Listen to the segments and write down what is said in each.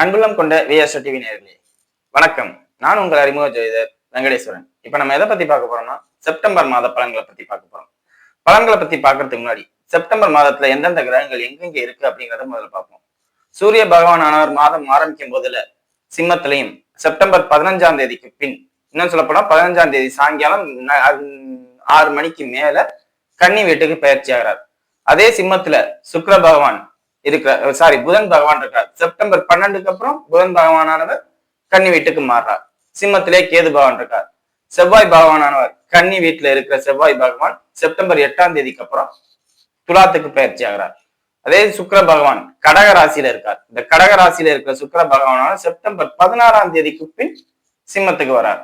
அன்புள்ளம் கொண்ட VSO TV நேர்களே வணக்கம். நான் உங்கள் அறிமுக ஜோதிடர் வெங்கடேஸ்வரன். இப்ப நம்ம எதை பத்தி பார்க்க போறோம்னா செப்டம்பர் மாத பலன்களை பத்தி பார்க்க போறோம். பலன்களை பத்தி பார்க்கறதுக்கு முன்னாடி செப்டம்பர் மாதத்துல எந்தெந்த கிரகங்கள் எங்கெங்க இருக்கு அப்படிங்கறத முதல்ல பார்ப்போம். சூரிய பகவான் ஆனவர் மாதம் ஆரம்பிக்கும் போதுல சிம்மத்திலையும் செப்டம்பர் பதினஞ்சாம் தேதிக்கு பின் இன்னும் சொல்ல போனா பதினஞ்சாம் தேதி சாயங்காலம் ஆறு மணிக்கு மேல கன்னி வீட்டுக்கு பயிற்சி ஆகிறார். அதே சிம்மத்துல சுக்கர பகவான் இருக்கிற சாரி புதன் பகவான் இருக்கார். செப்டம்பர் பன்னெண்டுக்கு அப்புறம் புதன் பகவானானவர் கன்னி வீட்டுக்கு மாறுறார். சிம்மத்திலே கேது பகவான் இருக்கார். செவ்வாய் பகவானானவர் கன்னி வீட்டுல இருக்கிற செவ்வாய் பகவான் செப்டம்பர் எட்டாம் தேதிக்கு அப்புறம் துலாத்துக்கு பயிற்சி ஆகிறார். அதே சுக்கிர பகவான் கடக ராசியில இருக்கார். இந்த கடக ராசியில இருக்கிற சுக்கர பகவானான செப்டம்பர் பதினாறாம் தேதிக்கு பின் சிம்மத்துக்கு வரார்.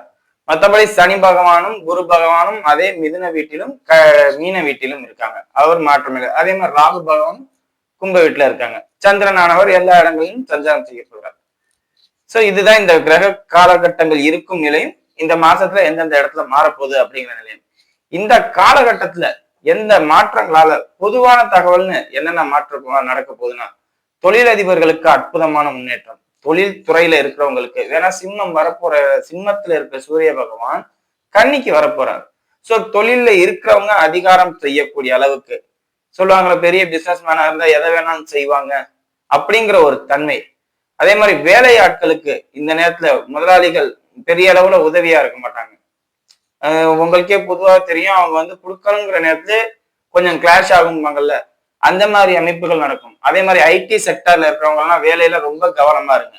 மற்றபடி சனி பகவானும் குரு பகவானும் அதே மிதுன வீட்டிலும் க மீன வீட்டிலும் இருக்காங்க. அவர் மாற்றமில்லை அதே மாதிரி ராகு பகவானும் கும்ப வீட்டுல இருக்காங்க. சந்திரனானவர் எல்லா இடங்களிலும் சஞ்சாரம் செய்ய சொல்றார். சோ இதுதான் இந்த கிரக காலகட்டங்கள் இருக்கும் நிலையும் இந்த மாசத்துல எந்தெந்த இடத்துல மாறப்போகுது அப்படிங்கிற நிலையம். இந்த காலகட்டத்துல எந்த மாற்றங்களால பொதுவான தகவல்னு என்னென்ன மாற்றம் நடக்க போகுதுன்னா தொழிலதிபர்களுக்கு அற்புதமான முன்னேற்றம். தொழில் துறையில இருக்கிறவங்களுக்கு வேணா சிம்மம் வரப்போற சிம்மத்துல இருக்க சூரிய பகவான் கன்னிக்கு வரப்போறார். சோ தொழில்ல இருக்கிறவங்க அதிகாரம் செய்யக்கூடிய அளவுக்கு சொல்லுவாங்களே பெரிய பிசினஸ் மேனா இருந்தா எதை வேணாலும் செய்வாங்க அப்படிங்கிற ஒரு தன்மை. அதே மாதிரி வேலை ஆட்களுக்கு இந்த நேரத்துல முதலாளிகள் பெரிய அளவுல உதவியா இருக்க மாட்டாங்க. உங்களுக்கே பொதுவா தெரியும் அவங்க வந்து கொடுக்கணுங்கிற நேரத்துல கொஞ்சம் கிளாஷ் ஆகும்பாங்கல்ல அந்த மாதிரி அமைப்புகள் நடக்கும். அதே மாதிரி ஐடி செக்டர்ல இருக்கிறவங்கலாம் வேலையில ரொம்ப கவனமா இருங்க.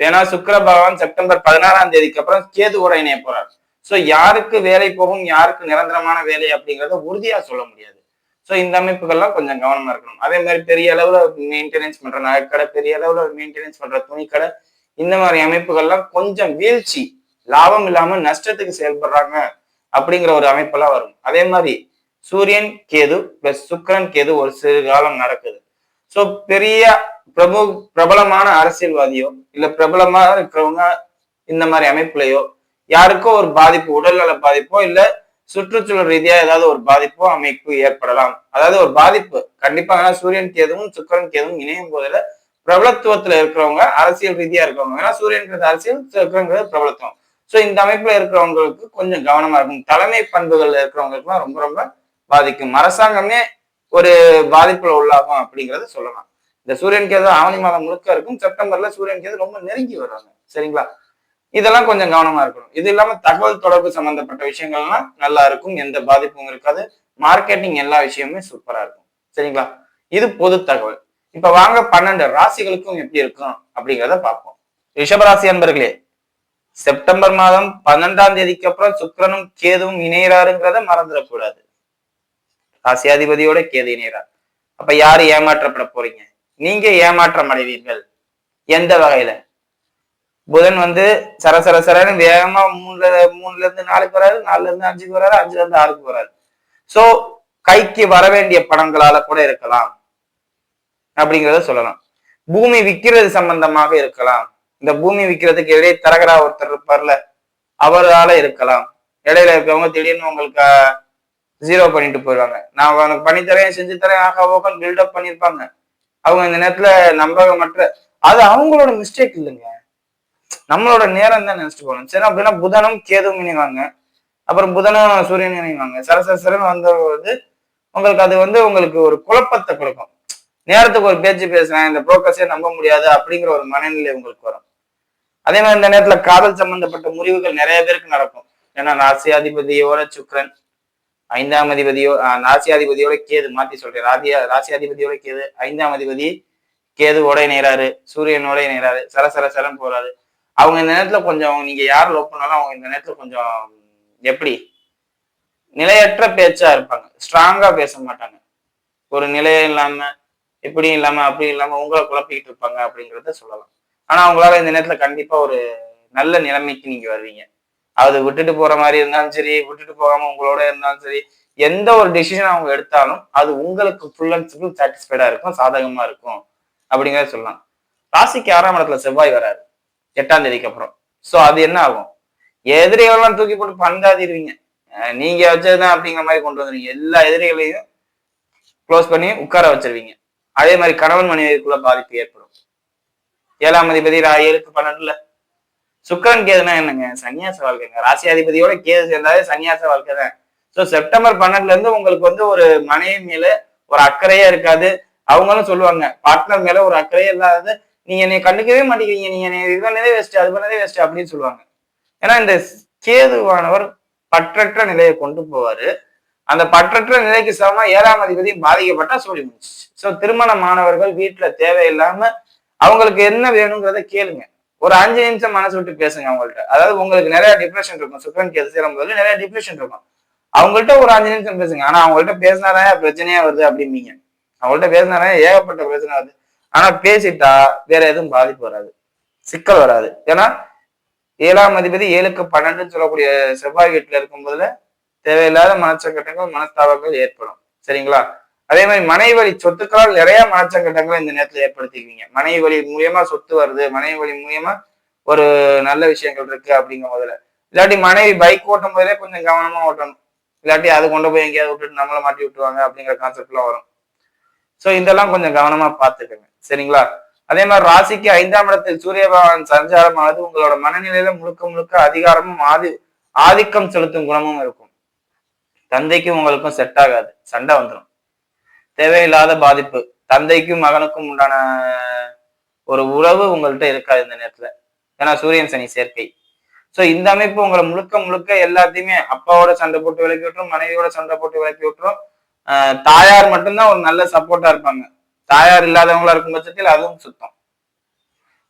ஏன்னா சுக்கர பகவான் செப்டம்பர் பதினாறாம் தேதிக்கு அப்புறம் கேது கூட இணைய போறார். ஸோ யாருக்கு வேலை போகும் யாருக்கு நிரந்தரமான வேலை அப்படிங்கிறத உறுதியா சொல்ல முடியாது. ஸோ இந்த அமைப்புகள்லாம் கொஞ்சம் கவனமா இருக்கணும். அதே மாதிரி பெரிய அளவுல மெயின்டெனன்ஸ் பண்ற நகைக்கடை பெரிய அளவுல மெயின்டெனன்ஸ் பண்ற துணிக்கடை இந்த மாதிரி அமைப்புகள்லாம் கொஞ்சம் வீழ்ச்சி லாபம் இல்லாம நஷ்டத்துக்கு செயல்படுறாங்க அப்படிங்கிற ஒரு அமைப்பெல்லாம் வரும். அதே மாதிரி சூரியன் கேது பிளஸ் சுக்கிரன் கேது ஒரு சிறு காலம் நடக்குது. ஸோ பெரிய பிரபு பிரபலமான அரசியல்வாதியோ இல்ல பிரபலமா இருக்கிறவங்க இந்த மாதிரி அமைப்புலையோ யாருக்கோ ஒரு பாதிப்பு உடல்நல பாதிப்போ இல்ல சுற்றுச்சூழல் ரீதியா ஏதாவது ஒரு பாதிப்போ அமைப்பு ஏற்படலாம். அதாவது ஒரு பாதிப்பு. கண்டிப்பா ஏன்னா சூரியன் கேதுவும் சுக்கரன் கேதுவும் இணையும் போதுல பிரபலத்துவத்துல இருக்கிறவங்க அரசியல் ரீதியா இருக்கிறவங்க. ஏன்னா சூரியன்கிறது அரசியல் சுக்கரங்கிறது பிரபலத்துவம். ஸோ இந்த அமைப்புல இருக்கிறவங்களுக்கு கொஞ்சம் கவனமா இருக்கும் தலைமை பண்புகள்ல இருக்கிறவங்களுக்குலாம் ரொம்ப ரொம்ப பாதிக்கும். அரசாங்கமே ஒரு பாதிப்புல உள்ளாகும் அப்படிங்கறத சொல்லலாம். இந்த சூரியன் கேது ஆவணி மாதம் முழுக்க இருக்கும். செப்டம்பர்ல சூரியன் கேது ரொம்ப நெருங்கி வருவாங்க சரிங்களா? இதெல்லாம் கொஞ்சம் கவனமா இருக்கணும். இது இல்லாம தகவல் தொடர்பு சம்பந்தப்பட்ட விஷயங்கள்லாம் நல்லா இருக்கும் எந்த பாதிப்பும் இருக்காது. மார்க்கெட்டிங் எல்லா விஷயமுமே சூப்பரா இருக்கும். சரிங்களா? இது பொது தகவல். இப்ப வாங்க பன்னெண்டு ராசிகளுக்கும் எப்படி இருக்கும் அப்படிங்கிறத பார்ப்போம். ரிஷபராசி அன்பர்களே செப்டம்பர் மாதம் பன்னெண்டாம் தேதிக்கு அப்புறம் சுக்கரனும் கேதுவும் இணையிறாருங்கிறத மறந்துடக்கூடாது. ராசியாதிபதியோட கேது இணையறார். அப்ப யாரு ஏமாற்றப்பட போறீங்க? நீங்க ஏமாற்றம் அடைவீர்கள். எந்த வகையில? புதன் வந்து சர சர சரன்னு வேகமா மூணுல மூணுல இருந்து நாலுக்கு வராரு நாலுல இருந்து அஞ்சுக்கு வராரு அஞ்சுல இருந்து ஆறுக்கு வராரு. சோ கைக்கு வர வேண்டிய படங்களால கூட இருக்கலாம். அப்படிங்கிறத சொல்லலாம். பூமி விற்கிறது சம்பந்தமாக இருக்கலாம். இந்த பூமி விற்கிறதுக்கு இடையே தரகரா ஒருத்தர் இருப்பார்ல அவரால இருக்கலாம். இடையில இருக்கவங்க திடீர்னு உங்களுக்கு ஜீரோ பண்ணிட்டு போயிடுவாங்க. நான் உனக்கு பண்ணி தரேன் செஞ்சு தரேன் ஆகா ஓகன் பில்டப் பண்ணியிருப்பாங்க அவங்க இந்த நேரத்துல நம்பகமற்ற அது அவங்களோட மிஸ்டேக் இல்லைங்க. நம்மளோட நேரம் தான் நினைச்சிட்டு போகணும். சரி அப்படின்னா புதனும் கேதுவும் இணைவாங்க. அப்புறம் புதனும் சூரியன் இணைவாங்க. சரசர வந்தபோது உங்களுக்கு அது வந்து உங்களுக்கு ஒரு குழப்பத்தை கொடுக்கும். நேரத்துக்கு ஒரு பேச்சு பேசுறேன் இந்த புரோக்கர்ஸே நம்ப முடியாது அப்படிங்கிற ஒரு மனநிலை உங்களுக்கு வரும். அதே மாதிரி இந்த நேரத்துல காதல் சம்பந்தப்பட்ட முறிவுகள் நிறைய பேருக்கு நடக்கும். ஏன்னா ராசியாதிபதியோட சுக்ரன் ஐந்தாம் அதிபதியோ ஆஹ் ராசியாதிபதியோட கேது மாத்தி சொல்றேன். ராதியா ராசியாதிபதியோட கேது ஐந்தாம் அதிபதி கேதுவோட இணைகிறாரு சூரியனோட இணைகிறாரு சர சரன் போறாரு. அவங்க இந்த நேரத்துல கொஞ்சம் நீங்க யார் லவ் பண்ணாலும் அவங்க இந்த நேரத்துல கொஞ்சம் எப்படி? நிலையற்ற பேச்சா இருப்பாங்க. ஸ்ட்ராங்கா பேச மாட்டாங்க. ஒரு நிலையம் இல்லாம இப்படியும் இல்லாம அப்படி இல்லாம உங்களை குழப்பிக்கிட்டு இருப்பாங்க அப்படிங்கிறத சொல்லலாம். ஆனா அவங்களால இந்த நேரத்துல கண்டிப்பா ஒரு நல்ல நிலைமைக்கு நீங்க வருவீங்க. அது விட்டுட்டு போற மாதிரி இருந்தாலும் சரி விட்டுட்டு போகாம உங்களோட இருந்தாலும் சரி எந்த ஒரு டிசிஷன் அவங்க எடுத்தாலும் அது உங்களுக்கு ஃபுல் அண்ட் ஃபுல் சாட்டிஸ்ஃபைடா இருக்கும் சாதகமா இருக்கும் அப்படிங்கிறத சொல்லலாம். ராசிக்கு ஆறாம் இடத்துல செவ்வாய் வராரு. எட்டாம் தேதிக்கு அப்புறம் சோ அது என்ன ஆகும்? எதிரிகளெல்லாம் தூக்கி போட்டு பந்தாதிருவீங்க நீங்க வச்சதுதான் அப்படிங்கிற மாதிரி கொண்டு வந்துருவீங்க. எல்லா எதிரிகளையும் க்ளோஸ் பண்ணி உட்கார வச்சிருவீங்க. அதே மாதிரி கணவன் மனைவிக்குள்ள பாதிப்பு ஏற்படும். ஏழாம் அதிபதி ரா ஏழுக்கு பன்னெண்டுல. சுக்கரன் கேதுனா என்னங்க? சன்னியாச வாழ்க்கைங்க. ராசியாதிபதியோட கேது சேர்ந்தாலே சன்னியாச வாழ்க்கை தான். ஸோ செப்டம்பர் பன்னெண்டுல இருந்து உங்களுக்கு வந்து ஒரு மனைவி மேல ஒரு அக்கறையே இருக்காது. அவங்களும் சொல்லுவாங்க பார்ட்னர் மேல ஒரு அக்கறையே இல்லாதது நீங்க என்னை கண்டுக்கவே மாட்டேங்கிறீங்க. நீங்க என்னை இது பண்ணதே வேஸ்ட் அது பண்ணதே வேஸ்ட் அப்படின்னு சொல்லுவாங்க. ஏன்னா இந்த கேதுவானவர் பற்றற்ற நிலையை கொண்டு போவாரு. அந்த பற்றற்ற நிலைக்கு சமமா ஏழாம் அதிபதி பாதிக்கப்பட்டா சொல்லி முடிச்சு ஸோ திருமணமானவர்கள் வீட்டுல தேவையில்லாம அவங்களுக்கு என்ன வேணுங்கிறத கேளுங்க. ஒரு அஞ்சு நிமிஷம் மனசு விட்டு பேசுங்க அவங்கள்ட்ட. அதாவது உங்களுக்கு நிறைய டிப்ரெஷன் இருக்கும். சுக்கரன் கேது சேரும் போது நிறைய டிப்ரெஷன் இருக்கும். அவங்கள்ட்ட ஒரு அஞ்சு நிமிஷம் பேசுங்க. ஆனா அவங்கள்ட்ட பேசினாதான் பிரச்சனையா வருது அப்படிம்பீங்க. அவங்கள்ட்ட பேசினாதான் ஏகப்பட்ட பிரச்சனை வருது. ஆனா பேசிட்டா வேற எதுவும் பாதிப்பு வராது. சிக்கல் வராது. ஏன்னா ஏழாம் அதிபதி ஏழுக்கு பன்னெண்டுன்னு சொல்லக்கூடிய செவ்வாய் வீட்டுல இருக்கும் போதுல தேவையில்லாத மனச்சக்கட்டங்கள் மனஸ்தாபங்கள் ஏற்படும். சரிங்களா? அதே மாதிரி மனைவி வழி சொத்துக்களால் நிறைய மனச்சக்கட்டங்களை இந்த நேரத்துல ஏற்படுத்திக்குவீங்க மனைவி வழி மூலியமா சொத்து வருது மனைவி வழி மூலியமா ஒரு நல்ல விஷயங்கள் இருக்கு அப்படிங்கும் போதுல. இல்லாட்டி மனைவி பைக் ஓட்டும் போதே கொஞ்சம் கவனமா ஓட்டணும். இல்லாட்டி அது கொண்டு போய் எங்கேயாவது விட்டுட்டு நம்மளை மாட்டி விட்டுருவாங்க அப்படிங்கிற கான்செப்ட்லாம் வரும். ஸோ இதெல்லாம் கொஞ்சம் கவனமா பார்த்துக்கோங்க. சரிங்களா? அதே மாதிரி ராசிக்கு ஐந்தாம் இடத்தில் சூரிய பகவான் சஞ்சாரமானது உங்களோட மனநிலையில முழுக்க முழுக்க அதிகாரமும் ஆதி ஆதிக்கம் செலுத்தும் குணமும் இருக்கும். தந்தைக்கும் உங்களுக்கும் செட் ஆகாது. சண்டை வந்துடும் தேவையில்லாத பாதிப்பு. தந்தைக்கும் மகனுக்கும் உண்டான ஒரு உறவு உங்கள்கிட்ட இருக்காது இந்த நேரத்துல. ஏன்னா சூரியன் சனி சேர்க்கை. ஸோ இந்த அமைப்பு உங்களை முழுக்க முழுக்க எல்லாத்தையுமே அப்பாவோட சண்டை போட்டு விளக்கி விட்டுரும் மனைவியோட சண்டை போட்டு விளக்கி விட்டுரும். ஆஹ் தாயார் மட்டும்தான் ஒரு நல்ல சப்போர்ட்டா இருப்பாங்க. தாயார் இல்லாதவங்களா இருக்கும் பட்சத்தில் அதுவும் சுத்தம்.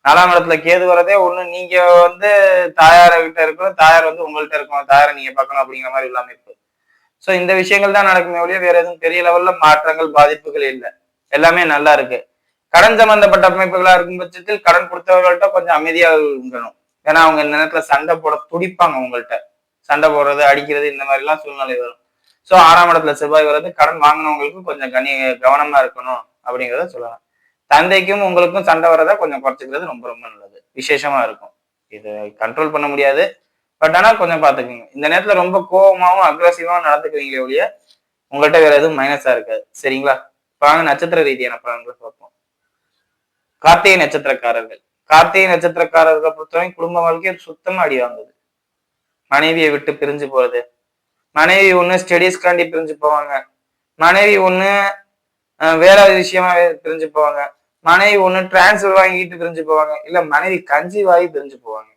நாலாம் இடத்துல கேது வரதே ஒண்ணு நீங்க வந்து தாயார கிட்ட இருக்கணும் தாயார் வந்து உங்கள்கிட்ட இருக்கணும் தாயாரை நீங்க பார்க்கணும் அப்படிங்கிற மாதிரி உள்ள அமைப்பு ஸோ இந்த விஷயங்கள் தான் நடக்குமே ஒழிய வேற எதுவும் பெரிய லெவல்ல மாற்றங்கள் பாதிப்புகள் இல்லை. எல்லாமே நல்லா இருக்கு. கடன் சம்பந்தப்பட்ட அமைப்புகளா இருக்கும் பட்சத்தில் கடன் கொடுத்தவர்கள்ட்ட கொஞ்சம் அமைதியாக இருக்கணும். ஏன்னா அவங்க இந்த நேரத்துல சண்டை போட துடிப்பாங்க உங்கள்கிட்ட சண்டை போடுறது அடிக்கிறது இந்த மாதிரி எல்லாம் சூழ்நிலை வரும். ஸோ ஆறாம் இடத்துல செவ்வாய் வர்றது கடன் வாங்கினவங்களுக்கு கொஞ்சம் கனி கவனமா இருக்கணும். அப்படிங்கிறத சொல்லலாம். தந்தைக்கும் உங்களுக்கும் சண்டை வர்றதை கொஞ்சம் குறைச்சிக்கிறது ரொம்ப ரொம்ப நல்லது. விசேஷமா இருக்கும். இது கண்ட்ரோல் பண்ண முடியாது. பட் ஆனா கொஞ்சம் பார்த்துக்கோங்க. இந்த நேரத்துல ரொம்ப கோபமாகவும் அக்ரஸிவாகவும் நடந்துக்குவீங்களே ஒழிய உங்கள்கிட்ட வேற எதுவும் மைனஸாக இருக்காது. சரிங்களா? இப்ப வாங்க நட்சத்திர ரீதியான பலன்களை பார்ப்போம். கார்த்திகை நட்சத்திரக்காரர்கள். கார்த்திகை நட்சத்திரக்காரர்களை பொறுத்தவரை குடும்ப வாழ்க்கையை சுத்தமா அடி வாங்குது. மனைவியை விட்டு பிரிஞ்சு போகிறது மனைவி ஒண்ணு ஸ்டடீஸ்க்காண்டி பிரிஞ்சு போவாங்க. மனைவி ஒண்ணு வேற விஷயமா பிரிஞ்சு போவாங்க மனைவி ஒன்று டிரான்ஸ்ஃபர் வாங்கிட்டு பிரிஞ்சு போவாங்க இல்ல மனைவி கஞ்சி வாங்கி பிரிஞ்சு போவாங்க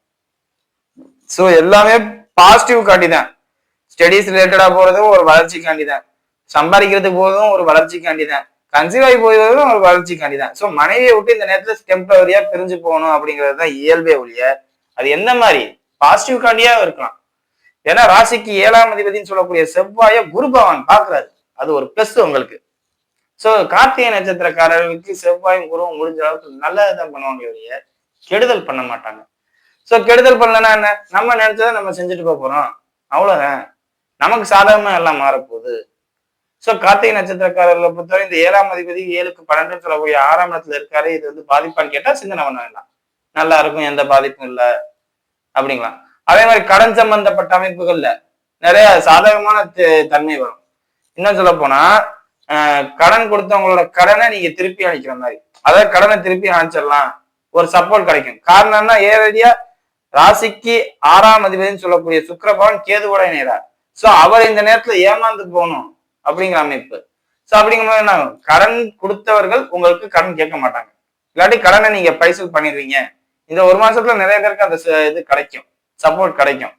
ஸோ எல்லாமே பாசிட்டிவ் காண்டி தான் ஸ்டடீஸ் ரிலேட்டடா போறதும் ஒரு வளர்ச்சிக்காண்டி தான் சம்பாதிக்கிறதுக்கு போதும் ஒரு வளர்ச்சிக்காண்டி தான் கன்சீவ் ஆகி ஒரு வளர்ச்சிக்காண்டி தான் ஸோ மனைவியை விட்டு இந்த நேரத்துல டெம்பரவரியா பிரிஞ்சு போகணும் அப்படிங்கிறது தான் இயல்பே ஒழிய அது என்ன மாதிரி? பாசிட்டிவ் காண்டியா இருக்கலாம். ஏன்னா ராசிக்கு ஏழாம் அதிபதினு சொல்லக்கூடிய செவ்வாய குரு பகவான் பாக்குறாரு அது ஒரு பிளஸ் உங்களுக்கு. சோ கார்த்திகை நட்சத்திரக்காரர்களுக்கு செவ்வாயும் குருவும் முடிஞ்ச அளவுக்கு நல்லதுதான் பண்ணுவாங்க ஒழிய கெடுதல் பண்ண மாட்டாங்க. சோ கெடுதல் பண்ணலன்னா என்ன? நம்ம நினைச்சதை நம்ம செஞ்சுட்டு போக போறோம். அவ்வளவுதான். நமக்கு சாதகமா எல்லாம் மாறப்போகுது. சோ கார்த்திகை நட்சத்திரக்காரர்களை பொறுத்தவரை இந்த ஏழாம் அதிபதி ஏழுக்கு பன்னெண்டு சொல்லக்கூடிய ஆறாம் இடத்துல இருக்காரு. இது வந்து பாதிப்பான்னு கேட்டா சிந்தனை பண்ண வேண்டாம். நல்லா இருக்கும் எந்த பாதிப்பும் இல்லை. அப்படிங்களாம் அதே மாதிரி கடன் சம்பந்தப்பட்ட அமைப்புகள்ல நிறைய சாதகமான தன்மை வரும். இன்னும் சொல்ல போனா கடன் கொடுத்தவங்களோட கடனை நீங்க திருப்பி அளிக்கிற மாதிரி. அதாவது கடனை திருப்பி அனுப்பிச்சிடலாம். ஒரு சப்போர்ட் கிடைக்கும். காரணம்னா ஏரடியா ராசிக்கு ஆறாம் அதிபதினு சொல்லக்கூடிய சுக்கிரபவன் கேதுவோட இணைகிறார். சோ அவர் இந்த நேரத்துல ஏமாந்து போகணும் அப்படிங்கிற அமைப்பு. சோ அப்படிங்கும்போது என்ன ஆகும்? கடன் கொடுத்தவர்கள் உங்களுக்கு கடன் கேட்க மாட்டாங்க. இல்லாட்டி கடனை நீங்க பைசல் பண்ணிடுவீங்க. இந்த ஒரு மாசத்துல நிறைய பேருக்கு அந்த இது கிடைக்கும். சப்போர்ட் கிடைக்கும்.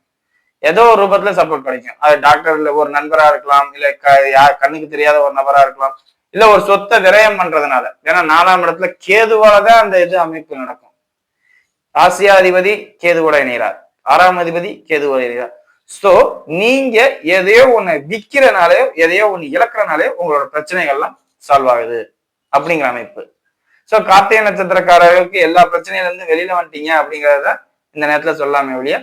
ஏதோ ஒரு ரூபத்துல சப்போர்ட் கிடைக்கும் அது டாக்டர்ல ஒரு நண்பரா இருக்கலாம் இல்ல க- யார் கண்ணுக்கு தெரியாத ஒரு நபரா இருக்கலாம் இல்ல ஒரு சொத்தை விரயம் பண்றதுனால. ஏன்னா நாலாம் இடத்துல கேதுவாலதான் அந்த இது அமைப்பு நடக்கும். ராசியாதிபதி கேதுவோட இணைகிறார். ஆறாம் அதிபதி கேதுவோட இணைகிறார். சோ நீங்க எதையோ ஒண்ணு விக்கிறனாலே எதையோ ஒண்ணு இழக்கிறனாலே உங்களோட பிரச்சனைகள்லாம் சால்வ் ஆகுது. அப்படிங்கிற அமைப்பு. சோ கார்த்திகை நட்சத்திரக்காரர்களுக்கு எல்லா பிரச்சனையில இருந்து வெளியில வந்துட்டீங்க அப்படிங்கறத இந்த நேரத்துல சொல்லாமே ஒழிய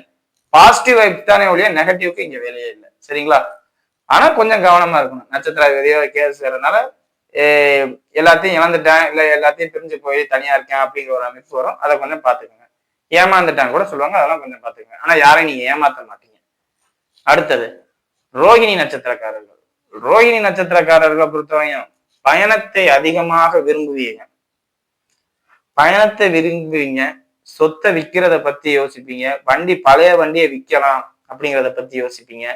பாசிட்டிவ் வைப் தானே ஒழிய நெகட்டிவ்க்கு இங்க வேலையே இல்லை. சரிங்களா? ஆனா கொஞ்சம் கவனமா இருக்கணும். நட்சத்திர விதையோ கேஸ் வரதுனால எல்லாத்தையும் இழந்துட்டேன். இல்ல எல்லாத்தையும் பிரிஞ்சு போய் தனியா இருக்கேன் அப்படிங்கிற ஒரு அமைப்பு வரும். அதை கொஞ்சம் பாத்துக்கோங்க ஏமாந்துட்டான்னு கூட சொல்லுவாங்க. அதெல்லாம் கொஞ்சம் பாத்துக்கோங்க ஆனா யாரையும் நீங்க ஏமாத்த மாட்டீங்க. அடுத்தது ரோகிணி நட்சத்திரக்காரர்கள். ரோகிணி நட்சத்திரக்காரர்களை பொறுத்தவரையும் பயணத்தை அதிகமாக விரும்புவீங்க. பயணத்தை விரும்புவீங்க. சொத்தை விற்கிறத பத்தி யோசிப்பீங்க. வண்டி பழைய வண்டியை விற்கலாம் அப்படிங்கிறத பத்தி யோசிப்பீங்க.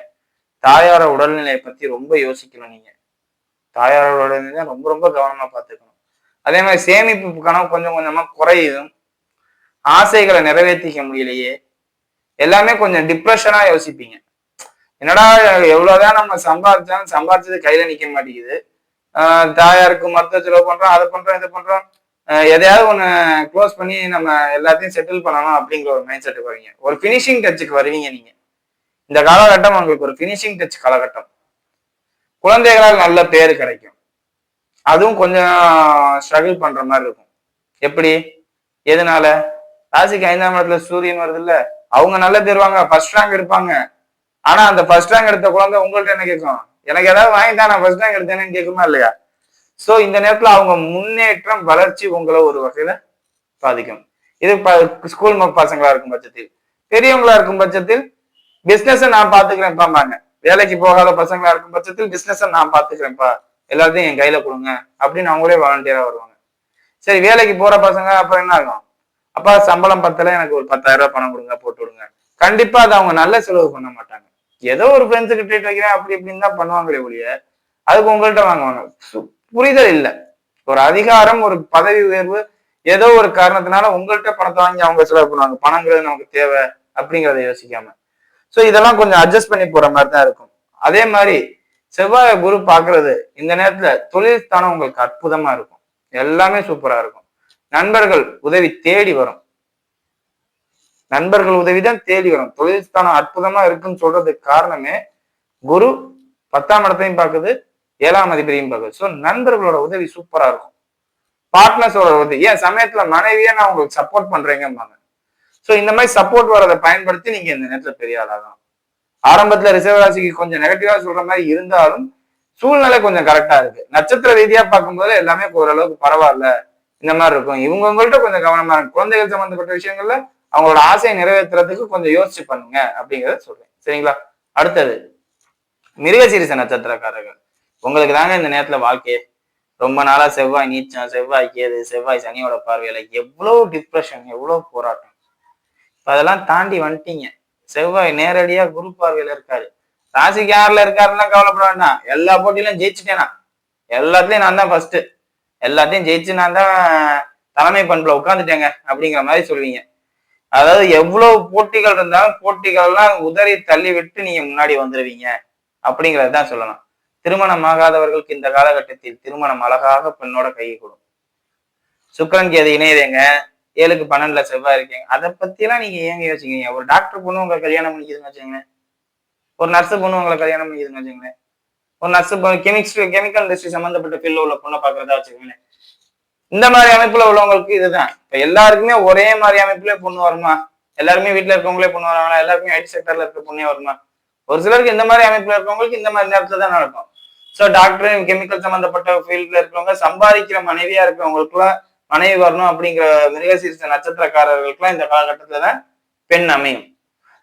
தாயார உடல்நிலையை பத்தி ரொம்ப யோசிக்கணும் நீங்க. தாயாரோட உடல்நிலை ரொம்ப ரொம்ப கவனமா பார்த்துக்கணும். அதே மாதிரி சேமிப்பு கனவு கொஞ்சம் கொஞ்சமா குறையும் ஆசைகளை நிறைவேற்றிக்க முடியலையே. எல்லாமே கொஞ்சம் டிப்ரெஷனா யோசிப்பீங்க. என்னடா எவ்வளவுதான் நம்ம சம்பாதிச்சாலும் சம்பாதிச்சது கையில நிக்க மாட்டேங்குது. ஆஹ் தாயாருக்கு மருத்துவ செலவு பண்றோம் அதை பண்றோம் இதை பண்றோம். எதையாவது ஒன்று க்ளோஸ் பண்ணி நம்ம எல்லாத்தையும் செட்டில் பண்ணணும் அப்படிங்கிற ஒரு மைண்ட் செட்டுக்கு வருவீங்க. ஒரு ஃபினிஷிங் டச்சுக்கு வருவீங்க நீங்க. இந்த காலகட்டம் உங்களுக்கு ஒரு ஃபினிஷிங் டச் காலகட்டம். குழந்தைகளால் நல்ல பேர் கிடைக்கும். அதுவும் கொஞ்சம் ஸ்ட்ரகிள் பண்ற மாதிரி இருக்கும். எப்படி? எதனால? ராசிக்கு ஐந்தாம் இடத்துல சூரியன் வருது இல்ல அவங்க நல்ல தருவாங்க ஃபர்ஸ்ட் ரேங்க் எடுப்பாங்க. ஆனா அந்த ஃபர்ஸ்ட் ரேங்க் எடுத்த குழந்தை உங்கள்ட்ட என்ன கேட்கும் எனக்கு ஏதாவது வாங்கிட்டா நான் ஃபர்ஸ்ட் ரேங்க் எடுத்தேன்னு கேட்குமா இல்லையா? ஸோ இந்த நேரத்தில் அவங்க முன்னேற்றம் வளர்ச்சி உங்களை ஒரு வகையில பாதிக்கும். இது ஸ்கூல் பசங்களா இருக்கும் பட்சத்தில். பெரியவங்களா இருக்கும் பட்சத்தில் பிஸ்னஸை நான் பாத்துக்கிறேன் பாம்பாங்க வேலைக்கு போகாத பசங்களா இருக்கும் பட்சத்தில் பிஸ்னஸை நான் பார்த்துக்கிறேன்ப்பா எல்லாத்தையும் என் கையில கொடுங்க. அப்படின்னு அவங்களே வாலண்டியரா வருவாங்க. சரி வேலைக்கு போற பசங்க அப்புறம் என்ன ஆகும்? அப்பா சம்பளம் பத்தல எனக்கு ஒரு பத்தாயிரம் ரூபாய் பணம் கொடுங்க போட்டு விடுங்க. கண்டிப்பா அதை அவங்க நல்ல செலவு பண்ண மாட்டாங்க. ஏதோ ஒரு ஃப்ரெண்ட்ஸுக்கு ட்ரீட் வைக்கிறேன் அப்படி இப்படின்னு தான் பண்ணுவாங்களே ஒழிய அதுக்கு உங்கள்கிட்ட வாங்குவாங்க. சு- புரிதல் இல்லை. ஒரு அதிகாரம் ஒரு பதவி உயர்வு ஏதோ ஒரு காரணத்தினால உங்கள்கிட்ட பணத்தை வாங்கி அவங்க செலவு பண்ணுவாங்க. பணங்கிறது நமக்கு தேவை அப்படிங்கிறத யோசிக்காம. ஸோ இதெல்லாம் கொஞ்சம் அட்ஜஸ்ட் பண்ணி போற மாதிரி தான் இருக்கும். அதே மாதிரி செவ்வாய் குரு பாக்குறது இந்த நேரத்துல தொழில் ஸ்தானம் உங்களுக்கு அற்புதமா இருக்கும். எல்லாமே சூப்பரா இருக்கும். நண்பர்கள் உதவி தேடி வரும். நண்பர்கள் உதவிதான் தேடி வரும். தொழில் ஸ்தானம் அற்புதமா இருக்குன்னு சொல்றதுக்கு காரணமே குரு பத்தாம் இடத்தையும் பார்க்குது ஏழாம் அதிபதியும் பகல். ஸோ நண்பர்களோட உதவி சூப்பரா இருக்கும். பார்ட்னர்ஸோட உதவி. ஏன் சமயத்துல மனைவியே நான் உங்களுக்கு சப்போர்ட் பண்றேங்கம்பாங்க. ஸோ இந்த மாதிரி சப்போர்ட் வரதை பயன்படுத்தி நீங்க இந்த நேரத்தில் பெரிய ஆளாகலாம். ஆரம்பத்துல ரிசர்வ் ராசிக்கு கொஞ்சம் நெகட்டிவா சொல்ற மாதிரி இருந்தாலும் சூழ்நிலை கொஞ்சம் கரெக்டா இருக்கு. நட்சத்திர ரீதியா பார்க்கும்போது எல்லாமே ஓரளவுக்கு பரவாயில்ல. இந்த மாதிரி இருக்கும். இவங்கவுங்கள்ட்ட கொஞ்சம் கவனமா இருக்கும் குழந்தைகள் சம்பந்தப்பட்ட விஷயங்கள்ல அவங்களோட ஆசையை நிறைவேற்றுறதுக்கு கொஞ்சம் யோசிச்சு பண்ணுங்க அப்படிங்கறத சொல்றேன். சரிங்களா? அடுத்தது மிருகசீரிச நட்சத்திரக்காரர்கள். உங்களுக்கு தாங்க இந்த நேரத்துல வாழ்க்கையே ரொம்ப நாளா செவ்வாய் நீச்சம் செவ்வாய் கேது செவ்வாய் சனியோட பார்வையில எவ்வளவு டிப்ரெஷன் எவ்வளவு போராட்டம். இப்போ அதெல்லாம் தாண்டி வந்துட்டீங்க. செவ்வாய் நேரடியா குரு பார்வையில இருக்காரு. ராசிக்கு யாருல இருக்காருன்னா கவலைப்பட வேண்டாம். எல்லா போட்டியிலும் ஜெயிச்சுட்டேனா? எல்லாத்துலயும் நான் தான் ஃபர்ஸ்ட் எல்லாத்தையும் ஜெயிச்சு நான் தான் தலைமை பண்புல உட்காந்துட்டேங்க அப்படிங்கிற மாதிரி சொல்லுவீங்க. அதாவது எவ்வளவு போட்டிகள் இருந்தாலும் போட்டிகள்லாம் உதறி தள்ளி விட்டு நீங்க முன்னாடி வந்துருவீங்க அப்படிங்கிறத தான் சொல்லலாம் திருமணம் ஆகாதவர்களுக்கு இந்த காலகட்டத்தில் திருமணம் அழகாக பெண்ணோட கை கூடும் சுக்கரன் கேது இணையதேங்க. ஏழுக்கு பன்னெண்டுல செவ்வாய் இருக்கீங்க. அதை பத்தி எல்லாம் நீங்க ஏங்க யோசிக்கிறீங்க? ஒரு டாக்டர் பொண்ணு உங்களை கல்யாணம் பண்ணிக்கிதுன்னு வச்சுங்களேன் ஒரு நர்ஸ் பொண்ணு உங்களை கல்யாணம் பண்ணிக்கிதுன்னு வச்சுங்களேன் ஒரு நர்ஸ் கெமிஸ்ட்ரி கெமிக்கல் இண்டஸ்ட்ரி சம்பந்தப்பட்ட ஃபீல்ட்ல உள்ள பொண்ணை பாக்குறதா வச்சுக்கோங்களேன். இந்த மாதிரி அமைப்புல உள்ளவங்களுக்கு இதுதான். இப்ப எல்லாருக்குமே ஒரே மாதிரி அமைப்புல பொண்ணு வருமா? எல்லாருமே வீட்டுல இருக்கவங்களே பொண்ணு வருவாங்களா எல்லாருமே ஐடி செக்டர்ல இருக்க பொண்ணே வருமா? ஒரு சிலருக்கு இந்த மாதிரி அமைப்புல இருக்கவங்களுக்கு இந்த மாதிரி நேரத்துல தான் நடக்கும். ஸோ டாக்டர் கெமிக்கல் சம்பந்தப்பட்ட ஃபீல்ட்ல இருக்கிறவங்க சம்பாதிக்கிற மனைவியா இருக்கிறவங்களுக்குலாம் மனைவி வரணும் அப்படிங்கிற மிருகசீரிச நட்சத்திரக்காரர்களுக்குலாம் இந்த காலகட்டத்தில் தான் பெண் அமையும்.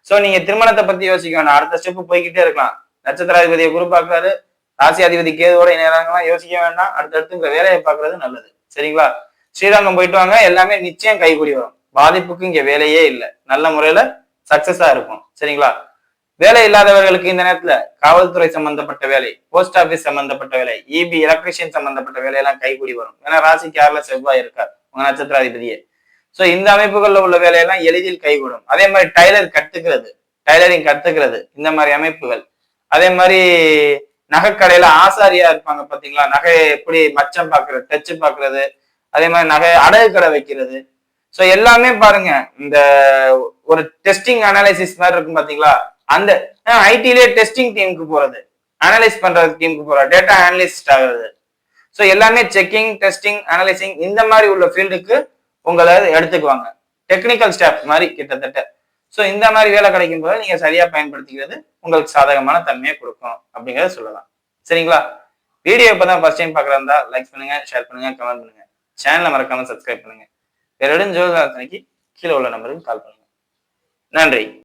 சோ நீங்க திருமணத்தை பத்தி யோசிக்க வேண்டாம் அடுத்த ஸ்டெப் போய்கிட்டே இருக்கலாம். நட்சத்திராதிபதியை குரு பார்க்கறாரு. ராசியாதிபதி கேதுவோட இணையறாங்கலாம் யோசிக்க வேண்டாம் அடுத்தடுத்துங்கிற வேலையை பார்க்கறது நல்லது. சரிங்களா? ஸ்ரீரங்கம் போயிட்டு வாங்க. எல்லாமே நிச்சயம் கைகூடி வரும். பாதிப்புக்கு இங்க வேலையே இல்லை. நல்ல முறையில சக்சஸா இருக்கும். சரிங்களா? வேலை இல்லாதவர்களுக்கு இந்த நேரத்துல காவல்துறை சம்பந்தப்பட்ட வேலை போஸ்ட் ஆபீஸ் சம்பந்தப்பட்ட வேலை இபி எலக்ட்ரிஷியன் சம்பந்தப்பட்ட வேலையெல்லாம் கைகூடி வரும். ஏன்னா ராசிக்கு யாருல செவ்வாய் இருக்கார் உங்க நட்சத்திராதிபதியே. சோ இந்த அமைப்புகள்ல உள்ள வேலையெல்லாம் எளிதில் கைகூடும். அதே மாதிரி டைலர் கத்துக்கிறது டைலரிங் கத்துக்கிறது இந்த மாதிரி அமைப்புகள். அதே மாதிரி நகைக்கடையில ஆசாரியா இருப்பாங்க பாத்தீங்களா? நகையை எப்படி மச்சம் பாக்குறது டச்சு பாக்குறது அதே மாதிரி நகை அடகு கடை வைக்கிறது. சோ எல்லாமே பாருங்க இந்த ஒரு டெஸ்டிங் அனாலிசிஸ் மாதிரி இருக்கும் பாத்தீங்களா? அந்த ஐடிலே டெஸ்டிங் டீமுக்கு போறது அனலைஸ் பண்றது டீமுக்கு போறது டேட்டா அனலிஸ்ட் ஆகுறது. ஸோ எல்லாமே செக்கிங் டெஸ்டிங் அனலைசிங் இந்த மாதிரி உள்ள ஃபீல்டுக்கு உங்களை எடுத்துக்குவாங்க. டெக்னிக்கல் ஸ்டாஃப் மாதிரி கிட்டத்தட்ட. ஸோ இந்த மாதிரி வேலை கிடைக்கும் போது நீங்க சரியா பயன்படுத்திக்கிறது உங்களுக்கு சாதகமான தன்மையை கொடுக்கும் அப்படிங்கறத சொல்லலாம். சரிங்களா? வீடியோ இப்பதான் ஃபர்ஸ்ட் டைம் பார்க்குறதா லைக் பண்ணுங்க ஷேர் பண்ணுங்க கமெண்ட் பண்ணுங்க. சேனலை மறக்காம சப்ஸ்கிரைப் பண்ணுங்க. வேற இடம் ஜோதிராசனைக்கு கீழே உள்ள நம்பருக்கு கால் பண்ணுங்க. நன்றி.